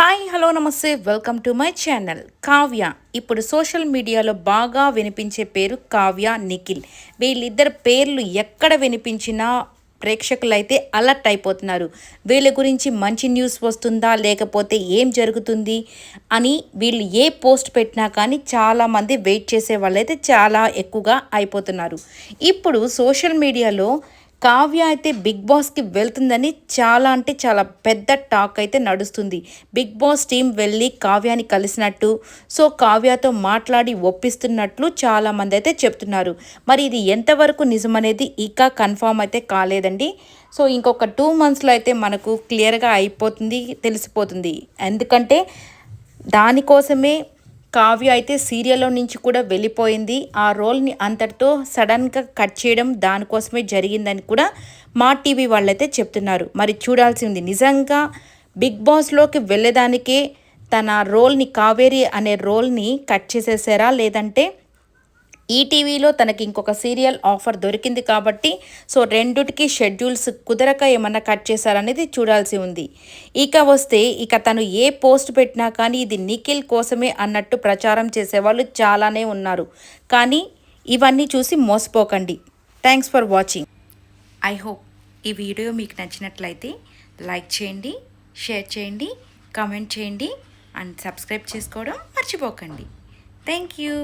Hi hello నమస్తే welcome to my channel. Kavya. ఇప్పుడు social మీడియాలో బాగా వినిపించే పేరు కావ్య నిఖిల్. వీళ్ళిద్దరు పేర్లు ఎక్కడ వినిపించినా ప్రేక్షకులు అయితే అలర్ట్ అయిపోతున్నారు. వీళ్ళ గురించి మంచి న్యూస్ వస్తుందా లేకపోతే ఏం జరుగుతుంది అని వీళ్ళు ఏ పోస్ట్ పెట్టినా కానీ చాలామంది వెయిట్ చేసే వాళ్ళైతే చాలా ఎక్కువగా అయిపోతున్నారు. ఇప్పుడు సోషల్ మీడియాలో కావ్య అయితే బిగ్ బాస్కి వెళ్తుందని చాలా అంటే చాలా పెద్ద టాక్ అయితే నడుస్తుంది. బిగ్ బాస్ టీం వెళ్ళి కావ్యాని కలిసినట్టు సో కావ్యతో మాట్లాడి ఒప్పిస్తున్నట్లు చాలామంది అయితే చెప్తున్నారు. మరి ఇది ఎంతవరకు నిజమనేది ఇంకా కన్ఫామ్ అయితే కాలేదండి. సో ఇంకొక టూ మంత్స్లో అయితే మనకు క్లియర్గా అయిపోతుంది తెలిసిపోతుంది. ఎందుకంటే దానికోసమే కావ్య అయితే సీరియల్లో నుంచి కూడా వెళ్ళిపోయింది. ఆ రోల్ని అంతటితో సడన్గా కట్ చేయడం దానికోసమే జరిగిందని కూడా మా టీవీ వాళ్ళైతే చెప్తున్నారు. మరి చూడాల్సి ఉంది నిజంగా బిగ్ బాస్లోకి వెళ్ళేదానికే తన రోల్ని కావేరి అనే రోల్ని కట్ చేసేసారా? లేదంటే ఈటీవీలో తనకి ఇంకొక సీరియల్ ఆఫర్ దొరికింది కాబట్టి సో రెండుటికి షెడ్యూల్స్ కుదరక ఏమన్నా కట్ చేశారనేది చూడాల్సి ఉంది. ఇక వస్తే ఇక తను ఏ పోస్ట్ పెట్టినా కానీ ఇది నిఖిల్ కోసమే అన్నట్టు ప్రచారం చేసేవాళ్ళు చాలానే ఉన్నారు. కానీ ఇవన్నీ చూసి మోసపోకండి. Thanks for watching I hope ఈ వీడియో మీకు నచ్చినట్లయితే లైక్ చేయండి షేర్ చేయండి కామెంట్ చేయండి అండ్ సబ్స్క్రైబ్ చేసుకోవడం మర్చిపోకండి. Thank you